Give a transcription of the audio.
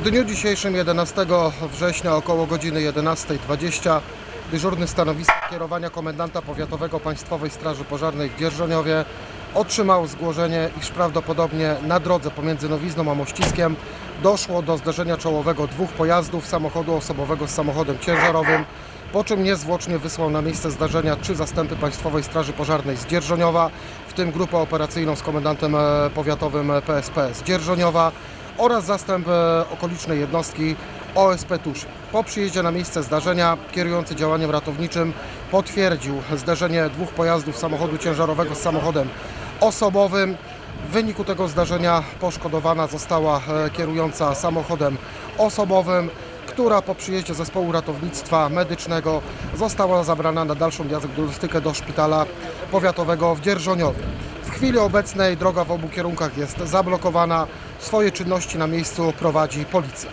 W dniu dzisiejszym 11 września około godziny 11.20 dyżurny stanowisko kierowania komendanta powiatowego Państwowej Straży Pożarnej w Dzierżoniowie otrzymał zgłoszenie, iż prawdopodobnie na drodze pomiędzy Nowizną a Mościskiem doszło do zderzenia czołowego dwóch pojazdów, samochodu osobowego z samochodem ciężarowym, po czym niezwłocznie wysłał na miejsce zdarzenia trzy zastępy Państwowej Straży Pożarnej z Dzierżoniowa, w tym grupę operacyjną z komendantem e, powiatowym PSP z Dzierżoniowa oraz zastęp e, okolicznej jednostki OSP Tuszy. Po przyjeździe na miejsce zdarzenia kierujący działaniem ratowniczym potwierdził zderzenie dwóch pojazdów samochodu ciężarowego z samochodem osobowym. W wyniku tego zdarzenia poszkodowana została e, kierująca samochodem osobowym, która po przyjeździe zespołu ratownictwa medycznego została zabrana na dalszą diagnostykę do szpitala powiatowego w Dzierżoniowie. Chwili obecnej droga w obu kierunkach jest zablokowana. Swoje czynności na miejscu prowadzi policja.